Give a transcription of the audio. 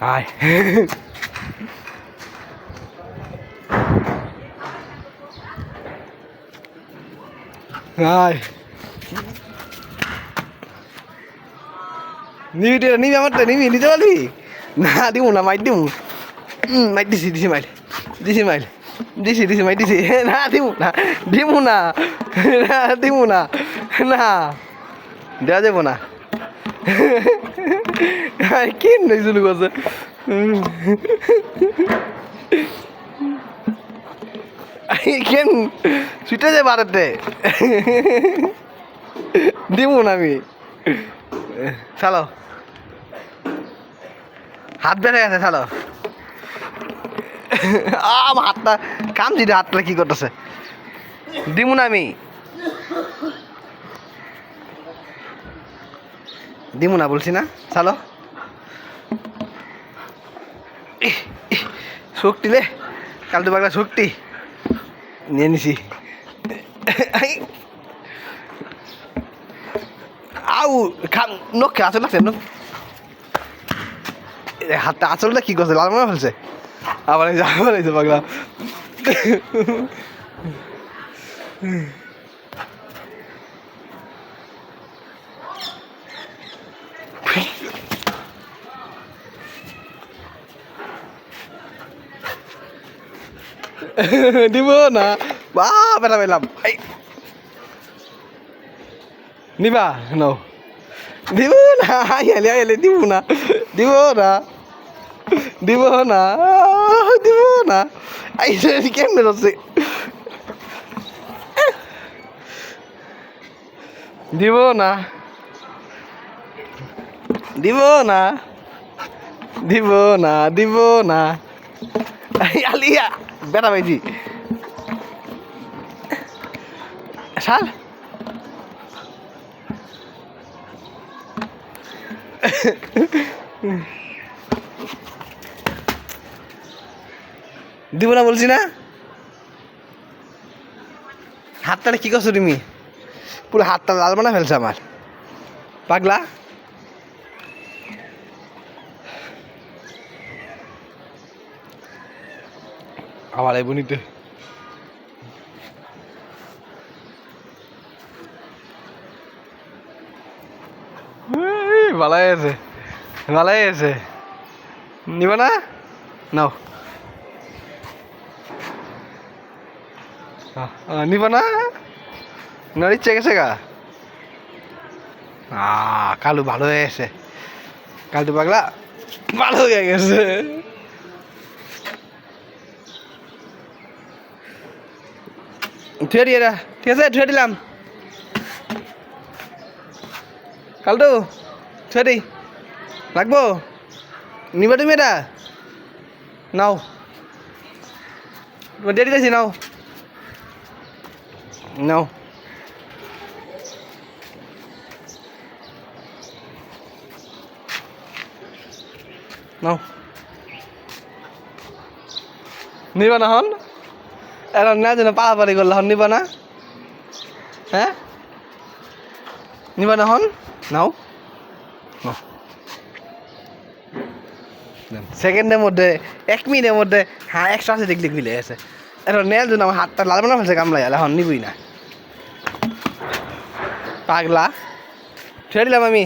আয় আয় নিবি রে নিবি আমারটা, নিবি, নিতে পারবি? না, দিমু না মাইট হুম মাইট দিছি দিছি মাইল দিছি মাইল দিছি দিছি মাইট দিছি। না, দিমু না দিমু না না, দিমু না না। দেওয়া যাব না। কেন না? আমি। চালো। হাত বেড়ে গেছে, চালো। আমার হাতটা কাম দিদি হাতটা কি করতেছে? না আমি। দিমু না বলছি না, চালো। শক্তি কাল তো বাগলা শক্তি। নিয়ে নিছি। আউ খাম নখ আসল লাগছে নখ। হাতটা আসলটা কি করছে, লাল মনে ফেলছে? আবার আবার পাগলা। দিব না বা পেলাম এই নিবা ন দিব না আইয়ালে আইয়ালে দিব না দিব না দিব না দিব না আইসে কেমনে যাচ্ছে দিব না দিব না দিব না দিব না আলিয়া, বেটা সার দিব না বলছি না? হাতটা কি করছ তুমি? পুরো হাতটা লাল বানা ফেলছে আমার। পাগলা? আবার এই বনিতে ভালাই আছে ভালাই আছে। নিবা না? নাও। নিবা না? না ইচ্ছে গেছে গা কালু ভালো হয়ে গেছে। কালু পাগলা ভালো হয়ে গেছে। ধুয়ে দিয়ে দা ঠিক আছে ধুয়ে দিলাম। কালটু ধুয়ে দিই লাগবো? নিবা তুমি এটা? নাও। দিয়ে দিতেছি, নাও। নাও। নাও। নিবা না এখন না যেন পাড়াপাড়ি করলে হন নিবা না? হ্যাঁ? নিবা না হন? নাও। সেকেন্ডের মধ্যে এক মিনিটের মধ্যে হ্যাঁ একশো আশি ডিগ্রি মিলে আছে এখন নেল জন্য আমার হাতটা লাল বানা ফেলছে কামলাই এখন নিবই না। পাগলা। ছেড়ে দিলাম আমি।